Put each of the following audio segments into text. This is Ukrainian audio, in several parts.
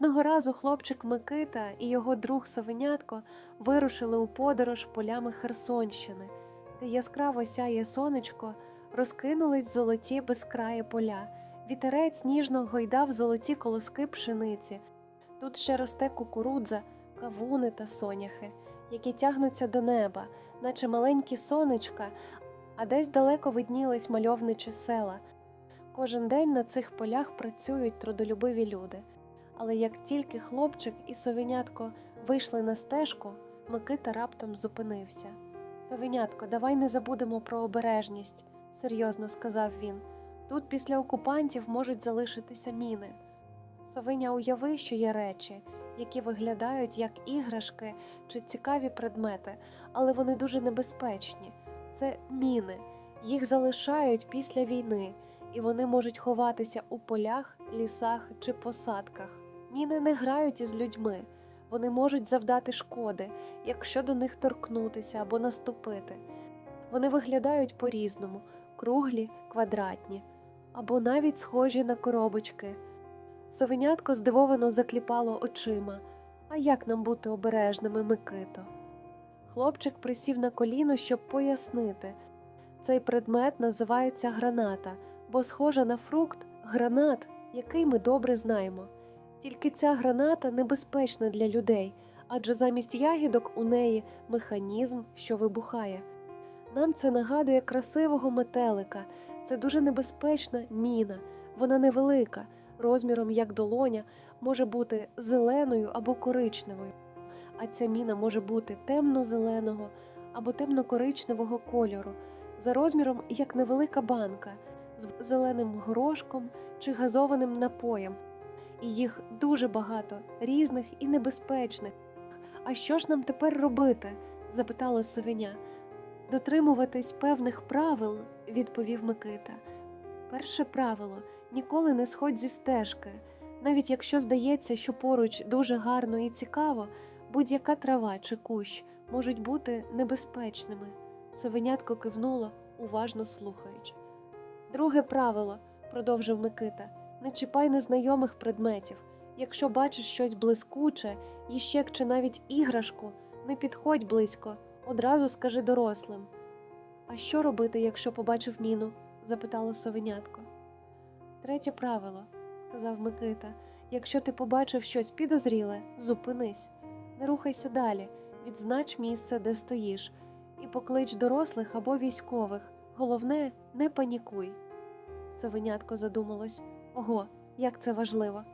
Одного разу хлопчик Микита і його друг Совенятко вирушили у подорож полями Херсонщини, де яскраво сяє сонечко, розкинулись золоті безкраї поля, вітерець ніжно гойдав золоті колоски пшениці. Тут ще росте кукурудза, кавуни та соняхи, які тягнуться до неба, наче маленькі сонечка, а десь далеко виднілись мальовничі села. Кожен день на цих полях працюють трудолюбиві люди. Але як тільки хлопчик і совенятко вийшли на стежку, Микита раптом зупинився. Совенятко, давай не забудемо про обережність, серйозно сказав він. Тут після окупантів можуть залишитися міни. Совиня уяви, що є речі, які виглядають як іграшки чи цікаві предмети, але вони дуже небезпечні. Це міни, їх залишають після війни, і вони можуть ховатися у полях, лісах чи посадках. Міни не грають із людьми, вони можуть завдати шкоди, якщо до них торкнутися або наступити. Вони виглядають по-різному круглі, квадратні, або навіть схожі на коробочки. Совенятко здивовано закліпало очима. А як нам бути обережними, Микито? Хлопчик присів на коліно, щоб пояснити. Цей предмет називається граната, бо схожа на фрукт гранат, який ми добре знаємо. Тільки ця граната небезпечна для людей, адже замість ягідок у неї механізм, що вибухає. Нам це нагадує красивого метелика, це дуже небезпечна міна, вона невелика, розміром як долоня, може бути зеленою або коричневою, а ця міна може бути темно-зеленого або темно-коричневого кольору, за розміром як невелика банка з зеленим горошком чи газованим напоєм і їх дуже багато, різних і небезпечних. А що ж нам тепер робити? запитало совеня. Дотримуватись певних правил, відповів Микита. Перше правило ніколи не сходь зі стежки. Навіть якщо здається, що поруч дуже гарно і цікаво, будь-яка трава чи кущ можуть бути небезпечними. Совенятко кивнуло, уважно слухаючи. Друге правило, продовжив Микита не чіпай незнайомих предметів. Якщо бачиш щось блискуче, іщек чи навіть іграшку, не підходь близько, одразу скажи дорослим. А що робити, якщо побачив міну? запитало совенятко. Третє правило, сказав Микита, якщо ти побачив щось підозріле, зупинись, не рухайся далі, відзнач місце, де стоїш, і поклич дорослих або військових. Головне, не панікуй. Совенятко задумалось. Ого, як це важливо.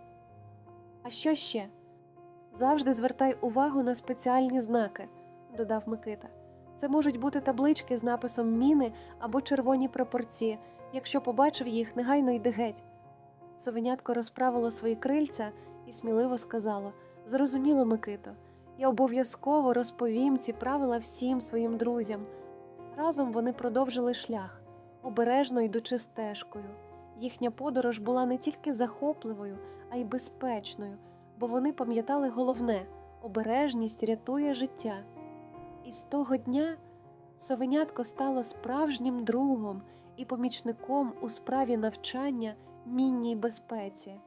А що ще? Завжди звертай увагу на спеціальні знаки, додав Микита. Це можуть бути таблички з написом міни або червоні прапорці. Якщо побачив їх, негайно йди геть. Совенятко розправило свої крильця і сміливо сказало Зрозуміло, Микито, я обов'язково розповім ці правила всім своїм друзям. Разом вони продовжили шлях, обережно йдучи стежкою. Їхня подорож була не тільки захопливою, а й безпечною, бо вони пам'ятали головне обережність рятує життя. І з того дня совенятко стало справжнім другом і помічником у справі навчання мінній безпеці.